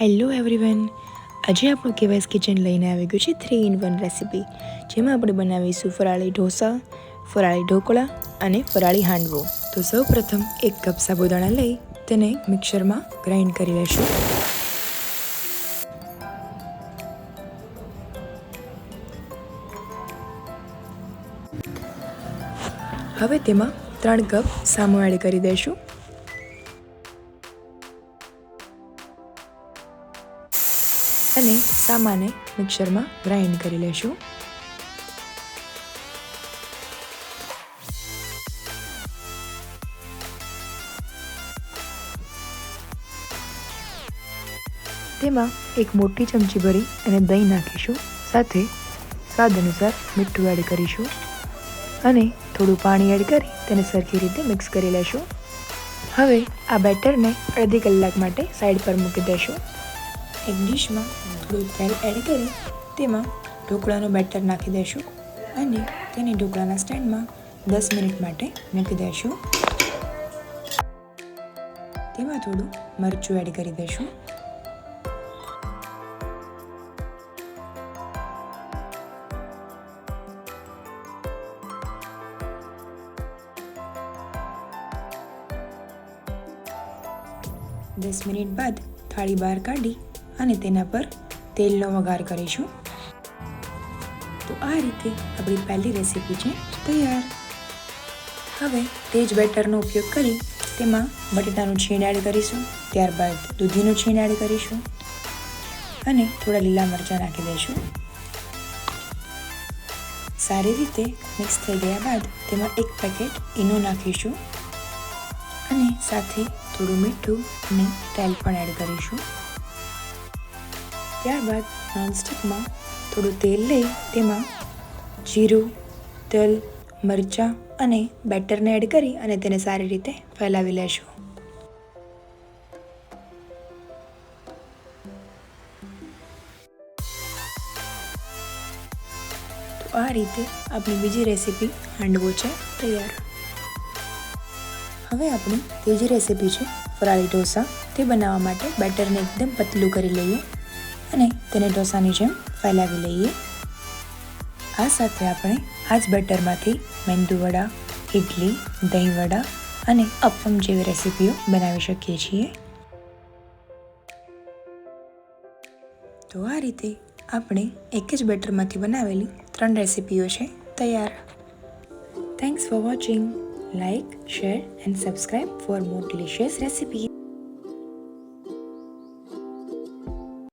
Hello everyone આજે આપણું કેવાયસ kitchen લઈને આવી ગયું છે થ્રી ઇન વન રેસીપી જેમાં આપણે બનાવીશું ફરાળી ઢોસા, ફરાળી ઢોકળા અને ફરાળી હાંડવો. તો સૌ પ્રથમ એક કપ સાબુદાણા લઈ તેને મિક્સરમાં ગ્રાઇન્ડ કરી લેશું. હવે તેમાં ત્રણ કપ સામો એડ કરી દઈશું. અને સામાને મિક્સરમાં ગ્રાઇન્ડ કરી લેશું. તેમાં એક મોટી ચમચી ભરી અને દહીં નાખીશું. સાથે સ્વાદ અનુસાર મીઠું એડ કરીશું અને થોડું પાણી એડ કરી તેને સરખી રીતે મિક્સ કરી લેશું. હવે આ બેટરને અડધી કલાક માટે સાઈડ પર મૂકી દેશું. એક ડીશમાં થોડું તેલ એડ કરી, તેમાં ઢોકળાનું બેટર નાખી દઈશું અને તેને ઢોકળાના સ્ટેન્ડમાં દસ મિનિટ માટે મૂકી દઈશું તેમાં થોડું મરચું એડ કરી દઈશું દસ મિનિટ બાદ થાળી બહાર કાઢી અને તેના પર તેલનો વઘાર કરીશું. તો આ રીતે આપણી પહેલી રેસીપી છે તૈયાર. હવે તે જ બેટરનો ઉપયોગ કરી તેમાં બટેટાનું છીણ એડ કરીશું, ત્યારબાદ દૂધીનું છીણ એડ કરીશું અને થોડા લીલા મરચાં નાખી દઈશું. સારી રીતે મિક્સ થઈ ગયા બાદ તેમાં એક પેકેટ ઈનો નાખીશું અને સાથે થોડું મીઠું અને તેલ પણ એડ કરીશું. ત્યારબાદ નોનસ્ટિકમાં થોડું તેલ લઈ તેમાં જીરું, તલ, મરચાં અને બેટરને એડ કરી અને તેને સારી રીતે ફેલાવી લેશું. આ રીતે આપણી બીજી રેસીપી હાંડવો છે તૈયાર. હવે આપણી ત્રીજી રેસીપી છે ફરાળી ઢોસા. તે બનાવવા માટે બેટરને એકદમ પતલું કરી લઈએ. અને તેને ઢોસાની જેમ ફેલાવી લઈએ. આ સાથે આપણે આ જ બેટરમાંથી મેંદુવડા ઇડલી દહીંવડા અને અપમ જેવી રેસીપીઓ બનાવી શકીએ છીએ. તો આ રીતે આપણે એક જ બેટરમાંથી બનાવેલી ત્રણ રેસીપીઓ છે તૈયાર. Thanks for watching like share and subscribe for more delicious recipe